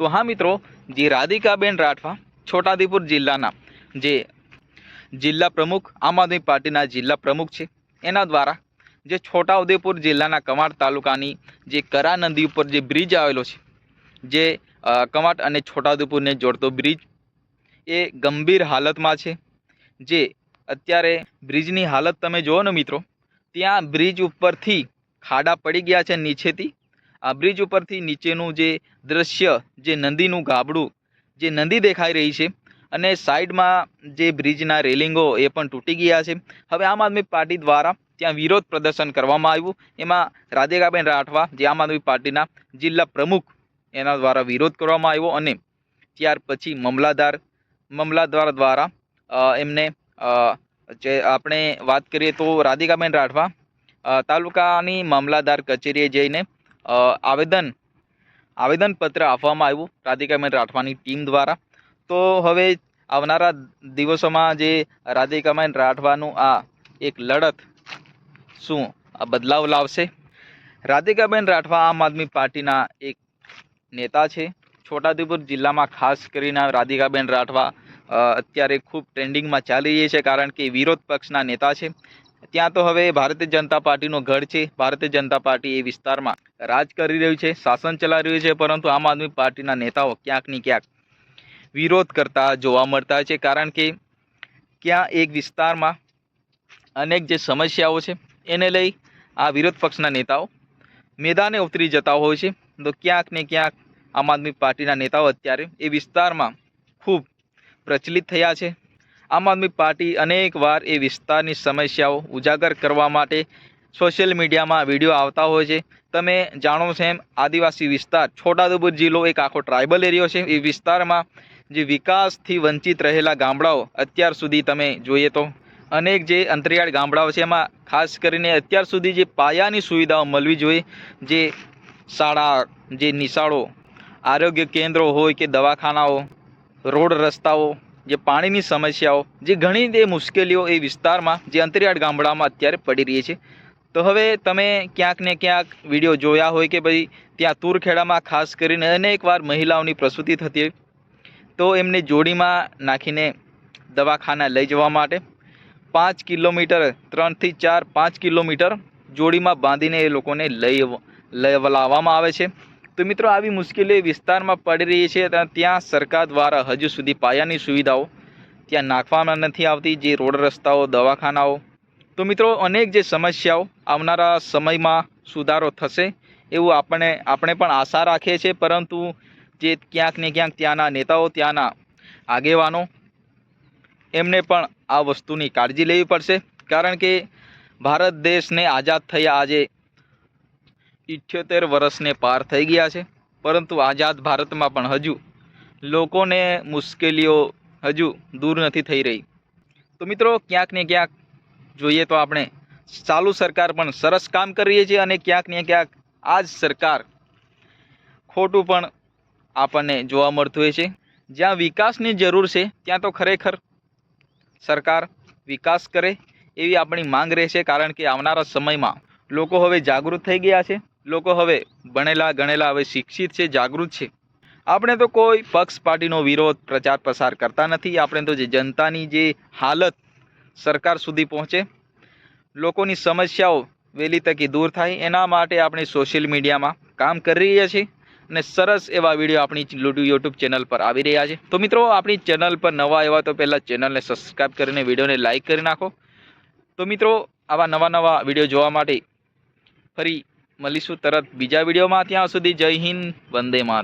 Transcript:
તો હા મિત્રો, જે રાધિકાબેન રાઠવા, છોટાઉદેપુર જિલ્લાના જે જિલ્લા પ્રમુખ, આમ આદમી પાર્ટીના જિલ્લા પ્રમુખ છે, એના દ્વારા જે છોટાઉદેપુર જિલ્લાના કમાડ તાલુકાની જે કરા નદી ઉપર જે બ્રિજ આવેલો છે, જે કમાટ અને છોટાઉદેપુરને જોડતો બ્રિજ, એ ગંભીર હાલતમાં છે. જે અત્યારે બ્રિજની હાલત તમે જુઓ ને મિત્રો, ત્યાં બ્રિજ ઉપરથી ખાડા પડી ગયા છે નીચેથી આ બ્રિજ ઉપરથી નીચેનું જે દૃશ્ય જે નદીનું ગાબડું, જે નદી દેખાઈ રહી છે અને સાઈડમાં જે બ્રિજના રેલિંગો એ પણ તૂટી ગયા છે. હવે આમ આદમી પાર્ટી દ્વારા ત્યાં વિરોધ પ્રદર્શન કરવામાં આવ્યું. એમાં રાધિકાબેન રાઠવા, જે આમ આદમી પાર્ટીના જિલ્લા પ્રમુખ, એના દ્વારા વિરોધ કરવામાં આવ્યો અને ત્યાર પછી મામલાદાર મામલાદાર દ્વારા એમને જે આપણે વાત કરીએ તો રાધિકાબેન રાઠવા તાલુકાની મામલાદાર કચેરીએ જઈને આવેદન, આવેદનપત્ર આપવામાં આવ્યું રાધિકાબેન રાઠવાની ટીમ દ્વારા. તો હવે આવનારા દિવસોમાં જે રાધિકાબેન રાઠવાનું આ એક લડત શું આ બદલાવ લાવશે? રાધિકાબેન રાઠવા આમ આદમી પાર્ટીના એક નેતા છે. છોટાઉદેપુર જિલ્લામાં ખાસ કરીને રાધિકાબેન રાઠવા અત્યારે ખૂબ ટ્રેન્ડિંગમાં ચાલી રહી છે કારણ કે વિરોધ પક્ષના નેતા છે. ત્યાં તો હવે ભારતીય જનતા પાર્ટીનો ગઢ છે. ભારતીય જનતા પાર્ટી એ વિસ્તારમાં રાજ કરી રહ્યું છે, શાસન ચલાવી રહ્યું છે, પરંતુ આમ આદમી પાર્ટીના નેતાઓ ક્યાંક ને ક્યાંક વિરોધ કરતા જોવા મળતા છે, કારણ કે ક્યાં એક વિસ્તારમાં અનેક જે સમસ્યાઓ છે, એને લઈ આ વિરોધ પક્ષના નેતાઓ મેદાને ઉતરી જતા હોય છે. તો ક્યાંક ને ક્યાંક આમ આદમી પાર્ટીના નેતાઓ અત્યારે એ વિસ્તારમાં ખૂબ પ્રચલિત થયા છે. આમ આદમી પાર્ટી અનેકવાર એ વિસ્તારની સમસ્યાઓ ઉજાગર કરવા માટે સોશિયલ મીડિયામાં વીડિયો આવતા હોય છે. તમે જાણો છો એમ, આદિવાસી વિસ્તાર છોટાઉદેપુર જિલ્લો એક આખો ટ્રાઇબલ એરિયો છે. એ વિસ્તારમાં જે વિકાસથી વંચિત રહેલા ગામડાઓ અત્યાર સુધી તમે જોઈએ તો અનેક જે અંતરિયાળ ગામડાઓ છે, એમાં ખાસ કરીને અત્યાર સુધી જે પાયાની સુવિધાઓ મળવી જોઈએ, જે શાળા, જે નિશાળો, આરોગ્ય કેન્દ્રો હોય કે દવાખાનાઓ, રોડ રસ્તાઓ જે પાણીની સમસ્યાઓ, જે ઘણી તે મુશ્કેલીઓ એ વિસ્તારમાં, જે અંતરિયાળ ગામડામાં અત્યારે પડી રહી છે. તો હવે તમે ક્યાંક ને ક્યાંક વીડિયો જોયા હોય કે ભાઈ, ત્યાં તુરખેડામાં ખાસ કરીને અનેકવાર મહિલાઓની પ્રસૂતિ થતી હોય. તો એમને જોડીમાં નાખીને દવાખાના લઈ જવા માટે પાંચ કિલોમીટર ત્રણથી ચાર પાંચ કિલોમીટર જોડીમાં બાંધીને એ લોકોને લઈ લઈ લાવવામાં આવે છે. તો મિત્રો આવી મુશ્કેલી વિસ્તારમાં પડી રહી છે ત્યાં સરકાર દ્વારા હજુ સુધી પાયાની સુવિધાઓ ત્યાં નાખવામાં નથી આવતી, જે રોડ રસ્તાઓ, દવાખાનાઓ. તો મિત્રો અનેક જે સમસ્યાઓ આવનારા સમયમાં સુધારો થશે એવું આપણે આપણે પણ આશા રાખીએ છીએ, પરંતુ જે ક્યાંક ને ક્યાંક ત્યાંના નેતાઓ, ત્યાંના આગેવાનો એમને પણ આ વસ્તુની કાળજી લેવી પડશે. કારણ કે ભારત દેશને આઝાદ થયા આજે ઇઠ્યોતેર વર્ષને પાર થઈ ગયા છે. પરંતુ આઝાદ ભારતમાં પણ હજુ લોકોને મુશ્કેલીઓ હજુ દૂર નથી થઈ રહી. તો મિત્રો, ક્યાંક ને ક્યાંક જોઈએ તો આપણે ચાલુ સરકાર પણ સરસ કામ કરી રહી છે અને ક્યાંક ને ક્યાંક આ જ સરકાર ખોટું પણ આપણને જોવા મળતું હોય છે. જ્યાં વિકાસની જરૂર છે, ત્યાં તો ખરેખર સરકાર વિકાસ કરે એવી આપણી માંગ રહેશે, કારણ કે આવનારા સમયમાં લોકો હવે જાગૃત થઈ ગયા છે. લોકો હવે ભણેલા ગણેલા, હવે શિક્ષિત છે, જાગૃત છે. આપણે તો કોઈ પક્ષ પાર્ટીનો વિરોધ, પ્રચાર પ્રસાર કરતા નથી. આપણે તો જે જનતાની જે હાલત સરકાર સુધી પહોંચે, લોકોની સમસ્યાઓ વહેલી તકે દૂર થાય. એના માટે આપણે સોશિયલ મીડિયામાં કામ કરી રહ્યા છીએ અને સરસ એવા વીડિયો આપણી યુટ્યુબ ચેનલ પર આવી રહ્યા છે. તો મિત્રો, આપણી ચેનલ પર નવા એવા તો પહેલાં ચેનલને સબસ્ક્રાઈબ કરીને વિડીયોને લાઇક કરી નાખો. તો મિત્રો, આવા નવા નવા વીડિયો જોવા માટે ફરી મળીશું તરત બીજા વિડીયોમાં. ત્યાં સુધી જય હિન્દ વંદે માત